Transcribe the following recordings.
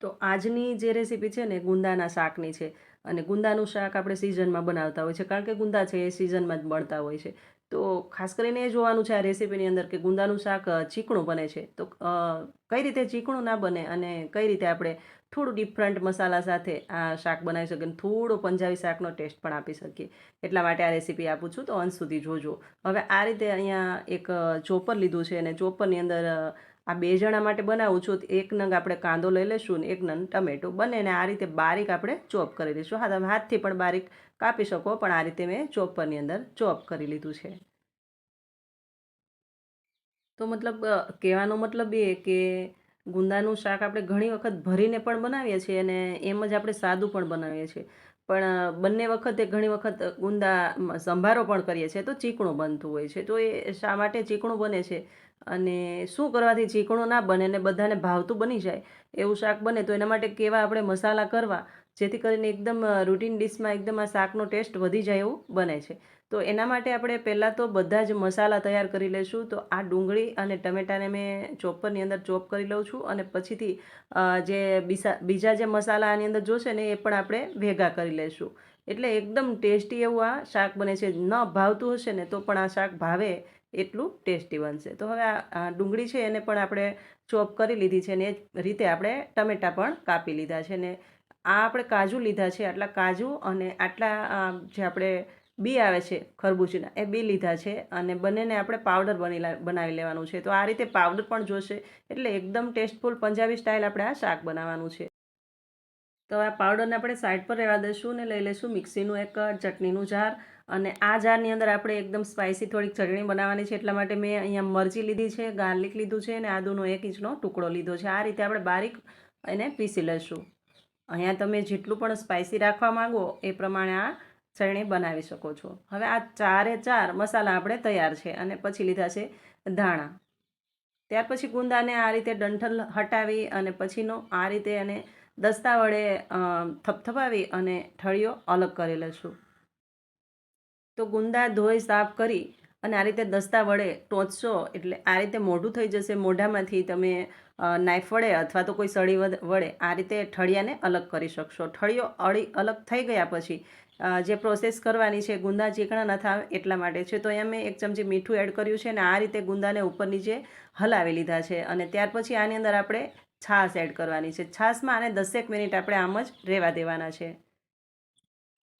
તો આજની જે રેસીપી છે ને ગુંદાના શાકની છે. અને ગુંદાનું શાક આપણે સિઝનમાં બનાવતા હોય છે. કારણ કે ગુંદા છે એ સિઝનમાં જ મળતા હોય છે. તો ખાસ કરીને એ જોવાનું છે આ રેસીપીની અંદર કે ગુંદાનું શાક ચીકણું બને છે. તો કઈ રીતે ચીકણું ના બને અને કઈ રીતે આપણે થોડું ડિફરન્ટ મસાલા સાથે આ શાક બનાવી શકીએ થોડો પંજાબી શાકનો ટેસ્ટ પણ આપી શકીએ. એટલા માટે આ રેસીપી આપું છું. તો અંત સુધી જોજો. હવે આ રીતે અહીંયા એક ચોપર લીધું છે અને ચોપરની અંદર આ બે જણા માટે બનાવું છું એક નંગ આપણે કાંદો લઈ લઈશું ને એક નંગ ટમેટો. બંનેને આ રીતે બારીક આપણે ચોપ કરી લઈશું હા, તમે હાથથી પણ બારીક કાપી શકો, પણ આ રીતે મેં ચોપરની અંદર ચોપ કરી લીધું છે. તો મતલબ કહેવાનો મતલબ એ કે ગુંદાનું શાક આપણે ઘણી વખત ભરીને પણ બનાવીએ છીએ અને એમ જ આપણે સાદું પણ બનાવીએ છીએ. પણ બંને વખતે ઘણી વખત ગુંદા સંભારો પણ કરીએ છીએ તો ચીકણું બનતું હોય છે. તો એ શા માટે ચીકણું બને છે? અને શું કરવાથી ચીકણું ના બને અને બધાને ભાવતું બની જાય? એવું શાક બને તો એના માટે કેવા આપણે મસાલા કરવા? જેથી કરીને એકદમ રૂટીન ડિશમાં એકદમ આ શાકનો ટેસ્ટ વધી જાય એવું બને છે. તો એના માટે આપણે પહેલાં તો બધા જ મસાલા તૈયાર કરી લઈશું. તો આ ડુંગળી અને ટમેટાને મેં ચોપરની અંદર ચોપ કરી લઉં છું અને પછીથી જે બીસા, બીજા જે મસાલા આની અંદર જોશે ને એ પણ આપણે ભેગા કરી લઈશું. એટલે એકદમ ટેસ્ટી એવું આ શાક બને છે. ન ભાવતું હશે ને તો પણ આ શાક ભાવે એટલું ટેસ્ટી બનશે. તો હવે આ ડુંગળી છે એને પણ આપણે ચોપ કરી લીધી છે ને એ રીતે આપણે ટમેટાં પણ કાપી લીધા છે ને આ આપણે કાજુ લીધા છે, આટલા કાજુ અને આટલા જે આપણે બી આવે છે ખરબૂચીના એ બી લીધા છે અને બંનેને આપણે પાવડર બની બનાવી લેવાનું છે. તો આ રીતે પાવડર પણ જોશે, એટલે એકદમ ટેસ્ટફુલ પંજાબી સ્ટાઇલ આપણે આ શાક બનાવવાનું છે. તો આ પાવડરને આપણે સાઈડ પર રહેવા દઈશું ને લઈ લઈશું મિક્સીનું એક ચટણીનું જાર અને આ જારની અંદર આપણે એકદમ સ્પાઇસી થોડીક ચટણી બનાવવાની છે, એટલા માટે મેં અહીંયા મરચી લીધી છે ગાર્લિક લીધું છે અને આદુનો એક ઇંચનો ટુકડો લીધો છે. આ રીતે આપણે બારીક એને પીસી લઈશું. અહીંયા તમે જેટલું પણ સ્પાઇસી રાખવા માંગો, એ પ્રમાણે આ ચટણી બનાવી શકો છો. હવે આ ચારે ચાર મસાલા આપણે તૈયાર છે અને પછી લીધા છે ધાણા. ત્યાર પછી ગુંદાને આ રીતે ડંઠલ હટાવી અને પછીનો આ રીતે એને દસ્તા વડે થપથપાવી અને ઠળીઓ અલગ કરી લઈશું તો ગુંદા ધોઈ સાફ કરી અને આ રીતે દસ્તા વડે ટોચશો એટલે આ રીતે મોઢું થઈ જશે, મોઢામાંથી તમે નાઈફ વડે અથવા તો કોઈ સળી વડે આ રીતે ઠળિયાને અલગ કરી શકશો. ઠળિયો અળી અલગ થઈ ગયા પછી જે પ્રોસેસ કરવાની છે, ગુંદા ચીકણા ન થાય એટલા માટે છે. તો અહીંયા મેં એક ચમચી મીઠું એડ કર્યું છે અને આ રીતે ગુંદાને ઉપર નીચે હલાવી લીધા છે. અને ત્યાર પછી આની અંદર આપણે છાશ એડ કરવાની છે. છાશમાં આને દસેક મિનિટ આપણે આમ જ રહેવા દેવાના છે.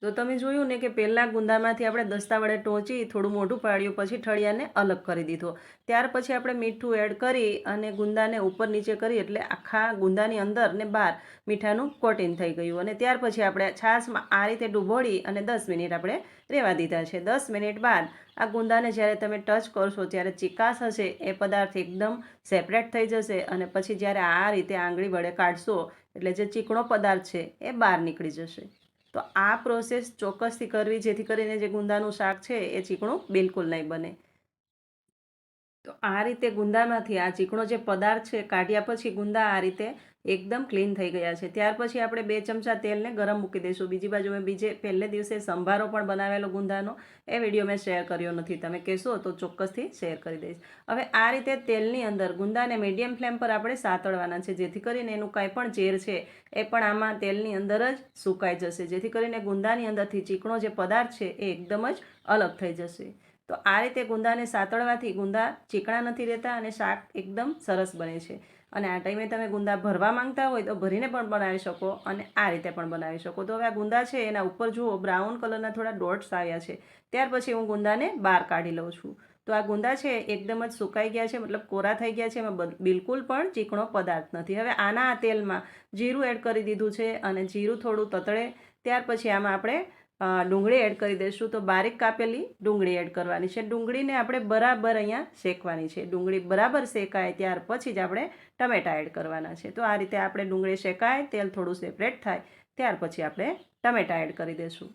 તો તમે જોયું ને કે પહેલાં ગુંદામાંથી આપણે દસ્તા વડે ટોંચી, થોડું મોઢું પાડ્યું, પછી ઠળિયાને અલગ કરી દીધો. ત્યાર પછી આપણે મીઠું એડ કરી અને ગુંદાને ઉપર નીચે કરી એટલે આખા ગુંદાની અંદર ને બહાર મીઠાનું કોટિંગ થઈ ગયું. અને ત્યાર પછી આપણે છાશમાં આ રીતે ડૂબોળી અને દસ મિનિટ આપણે રહેવા દીધા છે. દસ મિનિટ બાદ આ ગુંદાને જ્યારે તમે ટચ કરશો, ત્યારે ચિકાસ હશે, એ પદાર્થ એકદમ સેપરેટ થઈ જશે અને પછી જ્યારે આ રીતે આંગળી વડે કાઢશો, એટલે જે ચીકણો પદાર્થ છે, એ બહાર નીકળી જશે. તો આ પ્રોસેસ ચોક્કસથી કરવી, જેથી કરીને જે ગુંદાનું શાક છે, એ ચીકણું બિલકુલ નહીં બને. તો આ રીતે ગુંદામાંથી આ ચીકણો જે પદાર્થ છે, કાઢ્યા પછી ગુંદા આ રીતે એકદમ ક્લીન થઈ ગયા છે. ત્યાર પછી આપણે બે ચમચા તેલને ગરમ મૂકી દઈશું. બીજી બાજુ મેં બીજે પહેલે દિવસે સંભારો પણ બનાવેલો ગુંદાનો. એ વીડિયો મેં શેર કર્યો નથી. તમે કહેશો તો ચોક્કસથી શેર કરી દઈશ. હવે આ રીતે તેલની અંદર ગુંદાને મીડિયમ ફ્લેમ પર આપણે સાતળવાના છે. જેથી કરીને એનું કાંઈ પણ ઝેર છે, એ પણ આમાં તેલની અંદર જ સુકાઈ જશે. જેથી કરીને ગુંદાની અંદરથી ચીકણો જે પદાર્થ છે, એ એકદમ જ અલગ થઈ જશે. તો આ રીતે ગુંદાને સાતળવાથી ગુંદા ચીકણા નથી રહેતા અને શાક એકદમ સરસ બને છે. અને આ ટાઈમે તમે ગુંદા ભરવા માંગતા હોય તો ભરીને પણ બનાવી શકો અને આ રીતે પણ બનાવી શકો. તો હવે આ ગુંદા છે, એના ઉપર જુઓ બ્રાઉન કલરના થોડા ડોટ્સ આવ્યા છે. ત્યાર પછી હું ગુંદાને બહાર કાઢી લઉં છું. તો આ ગુંદા છે, એકદમ જ સુકાઈ ગયા છે, મતલબ કોરા થઈ ગયા છે, એમાં બિલકુલ પણ ચીકણો પદાર્થ નથી. હવે આના આ તેલમાં જીરું એડ કરી દીધું છે અને જીરું થોડું તતળે ત્યાર પછી આમાં આપણે ડુંગળી એડ કરી દઈશું. તો બારીક કાપેલી ડુંગળી એડ કરવાની છે. ડુંગળીને આપણે બરાબર અહીંયા શેકવાની છે. ડુંગળી બરાબર શેકાય ત્યાર પછી જ આપણે ટમેટા એડ કરવાના છે. તો આ રીતે આપણે ડુંગળી શેકાય, તેલ થોડું સેપરેટ થાય, ત્યાર પછી આપણે ટમેટા એડ કરી દઈશું.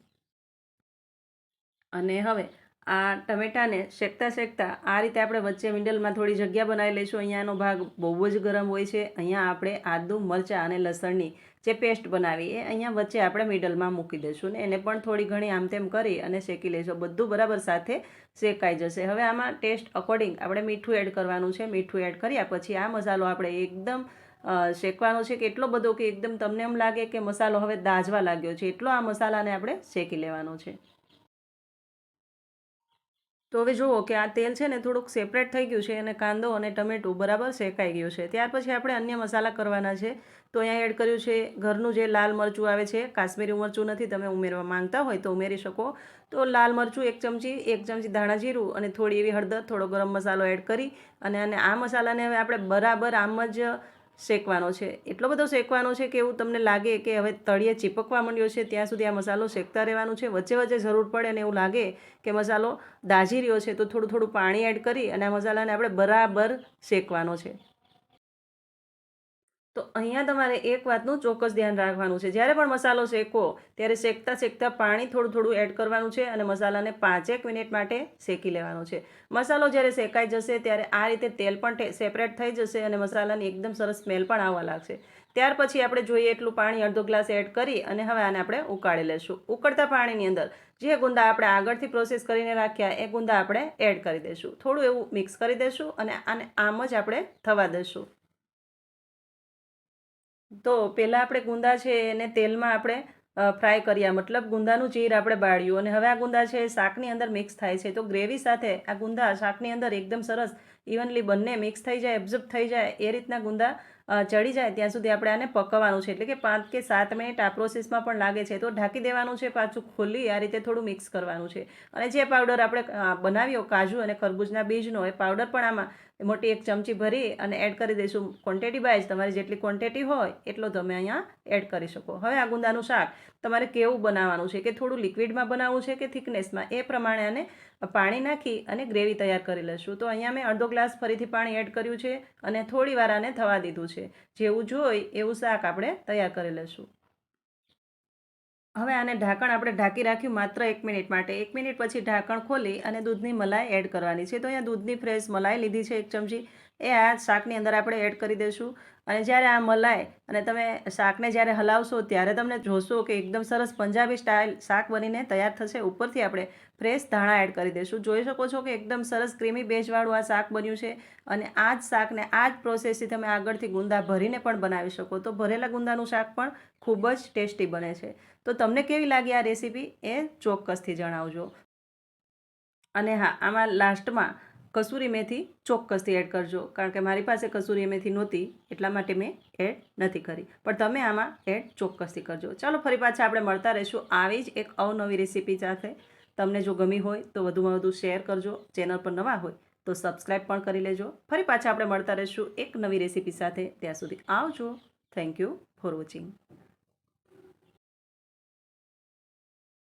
અને હવે આ ટમેટાને શેકતા શેકતા આ રીતે આપણે વચ્ચે મિડલમાં થોડી જગ્યા બનાવી લઈશું. અહીંયાનો ભાગ બહુ જ ગરમ હોય છે. અહીંયા આપણે આદુ, મરચાં અને લસણની જે પેસ્ટ બનાવી એ અહીંયા વચ્ચે આપણે મિડલમાં મૂકી દઈશું ને એને પણ થોડી ઘણી આમ તેમ કરી અને શેકી લઈશું. બધું બરાબર સાથે શેકાઈ જશે. હવે આમાં ટેસ્ટ અકોર્ડિંગ આપણે મીઠું એડ કરવાનું છે. મીઠું એડ કર્યા પછી આ મસાલો આપણે એકદમ શેકવાનો છે કે એટલો બધો કે એકદમ તમને એમ લાગે કે મસાલો હવે દાજવા લાગ્યો છે. એટલો આ મસાલાને આપણે શેકી લેવાનો છે. તો હવે જુઓ કે આ તેલ છે ને થોડુંક સેપરેટ થઈ ગયું છે અને કાંદો અને ટમેટું બરાબર શેકાઈ ગયું છે. ત્યાર પછી આપણે અન્ય મસાલા કરવાના છે. તો અહીંયા એડ કર્યું છે ઘરનું જે લાલ મરચું આવે છે, કાશ્મીરી મરચું નથી, તમે ઉમેરવા માંગતા હોય તો ઉમેરી શકો. તો લાલ મરચું એક ચમચી એક ચમચી ધાણા જીરું અને થોડી એવી હળદર, થોડો ગરમ મસાલો એડ કરી અને આ મસાલાને હવે આપણે બરાબર આમ જ શેકવાનો છે. એટલો બધો શેકવાનો છે કે એવું તમને લાગે કે હવે તળિયે ચીપકવા માંડ્યો છે, ત્યાં સુધી આ મસાલો શેકતા રહેવાનું છે. વચ્ચે વચ્ચે જરૂર પડે અને એવું લાગે કે મસાલો દાજી રહ્યો છે, તો થોડું થોડું પાણી એડ કરી અને આ મસાલાને આપણે બરાબર શેકવાનો છે. તો અહીંયા તમારે એક વાતનું ચોક્કસ ધ્યાન રાખવાનું છે. જ્યારે પણ મસાલો શેકો, ત્યારે શેકતા શેકતા પાણી થોડું થોડું એડ કરવાનું છે અને મસાલાને પાંચેક મિનિટ માટે શેકી લેવાનો છે. મસાલો જ્યારે શેકાઈ જશે, ત્યારે આ રીતે તેલ પણ સેપરેટ થઈ જશે અને મસાલાની એકદમ સરસ સ્મેલ પણ આવવા લાગશે. ત્યાર પછી આપણે જોઈએ એટલું પાણી અડધો ગ્લાસ એડ કરી અને હવે આને આપણે ઉકાળી લેશું. ઉકળતા પાણીની અંદર જે ગુંદા આપણે આગળથી પ્રોસેસ કરીને રાખ્યા, એ ગુંદા આપણે એડ કરી દઈશું થોડું એવું મિક્સ કરી દઈશું અને આને આમ જ આપણે થવા દઈશું તો પહેલાં આપણે ગુંદા છે એને તેલમાં આપણે ફ્રાય કર્યા, મતલબ ગુંદાનું ચીર આપણે બાળ્યું. અને હવે આ ગુંદા છે શાકની અંદર મિક્સ થાય છે. તો ગ્રેવી સાથે આ ગુંદા શાકની અંદર એકદમ સરસ ઇવનલી બંને મિક્સ થઈ જાય એબ્ઝર્બ થઈ જાય, એ રીતના ગુંદા ચડી જાય. ત્યાં સુધી આપણે આને પકવવાનું છે. એટલે કે પાંચ કે સાત મિનિટ આ પ્રોસેસમાં પણ લાગે છે. તો ઢાંકી દેવાનું છે, પાછું ખોલી આ રીતે થોડું મિક્સ કરવાનું છે. અને જે પાવડર આપણે બનાવ્યો કાજુ અને ખરબૂજના બીજનો, એ પાવડર પણ આમાં મોટી એક ચમચી ભરી અને એડ કરી દઈશું. ક્વોન્ટિટી વાઇઝ તમારી જેટલી ક્વોન્ટિટી હોય, એટલો તમે અહીંયા એડ કરી શકો. હવે આ ગુંદાનું શાક તમારે કેવું બનાવવાનું છે? કે થોડું લિક્વિડમાં બનાવવું છે કે થિકનેસમાં એ પ્રમાણે આને પાણી નાખી અને ગ્રેવી તૈયાર કરી લઈશું તો અહીંયા મેં અડધો ગ્લાસ ફરીથી પાણી એડ કર્યું છે અને થોડી વાર આને થવા દીધું છે. જેવું જોઈ એવું શાક આપણે તૈયાર કરી લઈશું હવે આને ઢાંકણ આપણે ઢાંકી રાખ્યું માત્ર એક મિનિટ માટે. એક મિનિટ પછી ઢાંકણ ખોલી અને દૂધની મલાઈ એડ કરવાની છે. તો અહીંયા દૂધની ફ્રેશ મલાઈ લીધી છે એક ચમચી. એ આ શાકની અંદર આપણે એડ કરી દઈશું. અને જ્યારે આ મલાઈ અને તમે શાકને જ્યારે હલાવશો ત્યારે તમને જોશો કે એકદમ સરસ પંજાબી સ્ટાઇલ શાક બનીને તૈયાર થશે. ઉપરથી આપણે ફ્રેશ ધાણા એડ કરી દઈશું. જોઈ શકો છો કે એકદમ સરસ ક્રીમી ભેજવાળું આ શાક બન્યું છે. અને આ જ શાકને આ જ પ્રોસેસથી તમે આગળથી ગુંદા ભરીને પણ બનાવી શકો. તો ભરેલા ગુંદાનું શાક પણ ખૂબ જ ટેસ્ટી બને છે. તો તમને કેવી લાગી આ રેસીપી એ ચોક્કસથી જણાવજો. અને હા, આમાં લાસ્ટમાં કસૂરી મેથી ચોક્કસથી એડ કરજો. કારણ કે મારી પાસે કસૂરી મેથી નહોતી, એટલા માટે મેં એડ નથી કરી. પણ તમે આમાં એડ ચોક્કસથી કરજો. ચાલો ફરી પાછા આપણે મળતા રહીશું આવી જ એક અવનવી રેસીપી સાથે. તમને જો ગમી હોય તો વધુમાં વધુ શેર કરજો. ચેનલ પર નવા હોય તો સબસ્ક્રાઈબ પણ કરી લેજો. ફરી પાછા આપણે મળતા રહીશું એક નવી રેસીપી સાથે. ત્યાં સુધી આવજો. Thank you for watching